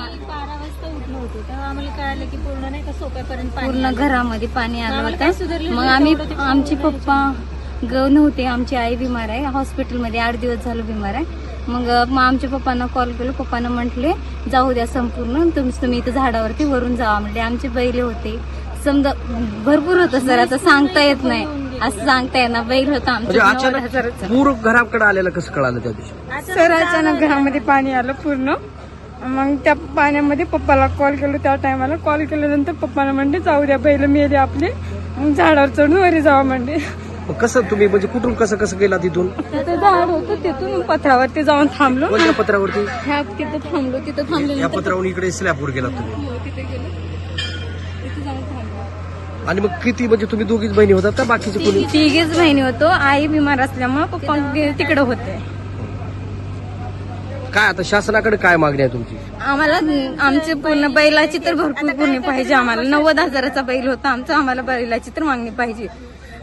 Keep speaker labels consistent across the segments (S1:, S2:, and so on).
S1: आम्हाला बारा वाजता उठलो होतो. तेव्हा आम्हाला कळालं की पूर्ण नाही का सोप्यापर्यंत पाणी
S2: पूर्ण
S1: आलं.
S2: घरामध्ये पाणी आलं
S1: आम्हाला काय
S2: होतं
S1: सुधारलं
S2: मग
S1: नाही,
S2: आम्ही
S1: तेवढं ते
S2: आमचे पप्पा ग नव्हते आमची आई बिमार आहे. हॉस्पिटलमध्ये आठ दिवस झालं बिमार आहे. मग मग आमच्या पप्पांना कॉल केलं. पप्पांना म्हटले जाऊ द्या संपूर्ण. तुम्ही तुम्ही इथं झाडावरती वरून जावा म्हटले आमचे बैल होते. समजा भरपूर होतं सर आता सांगता येत नाही. असं सांगता येणार बैल होता
S3: म्हणजे
S2: आमचं नव्वद
S3: अचानक
S2: हजाराचं
S3: पूर घराकडे आलेलं कसं कळालं त्या दिवशी?
S1: अचानक
S4: सर अचानक घरामध्ये पाणी आलं पूर्ण. मग त्या पाण्यामध्ये पप्पाला कॉल केलं. त्या टायमाला कॉल केल्यानंतर पप्पाला म्हणले जाऊ द्या बैल मेले आपले. मग झाडावर चढून वरी जावा म्हणले.
S3: मग कसं तुम्ही म्हणजे कुठून कसं कसं गेला तिथून
S4: तिथं झाड होतं तिथून पत्रावरती जाऊन थांबलो.
S3: कोणत्या पत्रावरती
S4: ह्या तिथं थांबलो तिथं थांबलो
S3: या पत्रावरून इकडे स्लॅबवर गेला तुम्ही.
S4: तिथे गेलो. तिथे जाऊन थांबलो.
S3: आणि मग किती म्हणजे तुम्ही दोघीच बहिणी होतात का बाकीचे कोणी?
S4: तिघीच बहिणी होतो. आई बिमार असल्यामुळे पप्पा तिकडे होते.
S3: काय आता शासनाकडे काय मागणी आहे तुमची?
S4: आम्हाला आमचे पूर्ण बैलाची तर भरपूर पूर्ण पाहिजे आम्हाला. नव्वद हजाराचा बैल होता. आमचा आम्हाला बैलाची तर मागणी पाहिजे.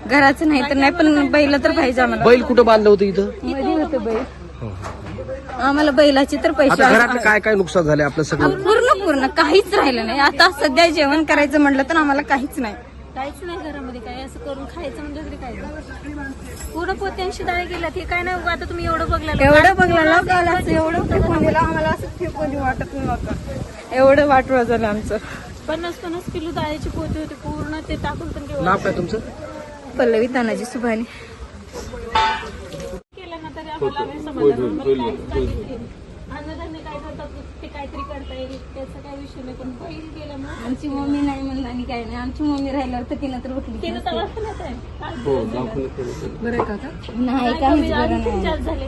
S4: घराचं नाही तर नाही पण बैल तर पाहिजे आम्हाला.
S3: बैल कुठं बांधलं होतं इथं?
S4: मध्ये होतं बैल. आम्हाला बैलाची तर पैसे
S3: आता घरातलं काय काय नुकसान झालंय आपलं सगळं?
S4: पूर्ण पूर्ण काहीच राहिलं नाही. आता सध्या जेवण करायचं म्हटलं तर आम्हाला काहीच नाही.
S1: काहीच नाही घरामध्ये काय असं करून खायचं म्हणजे तरी काय पूर्ण पोत्यांशी डाळे गेल्यात हे काय नाही आता तुम्ही एवढं बघला
S4: एवढं बघलं एवढं आम्हाला असं फेकून देऊ वाटत नव्हतं एवढं वाटवं झालं आमचं.
S1: पन्नास पन्नास किलो डाळीची पोती होती पूर्ण ते टाकून पण
S3: नाव काय तुमचं?
S4: पल्लवी तानाजी सुभाने.
S1: केलं ना तरी आम्हाला ते काहीतरी करता येईल त्याचा काही विषय नाही. पण बैल गेल्यामुळे
S4: आमची मम्मी नाही म्हणलं आणि काय नाही. आमची मम्मी राहिल्यावर तर तिनं तर उठली.
S1: तिथं दवाखान्यात आहे.
S4: नाही
S1: कमी
S4: काहीच बरं नाही.
S1: चार झाले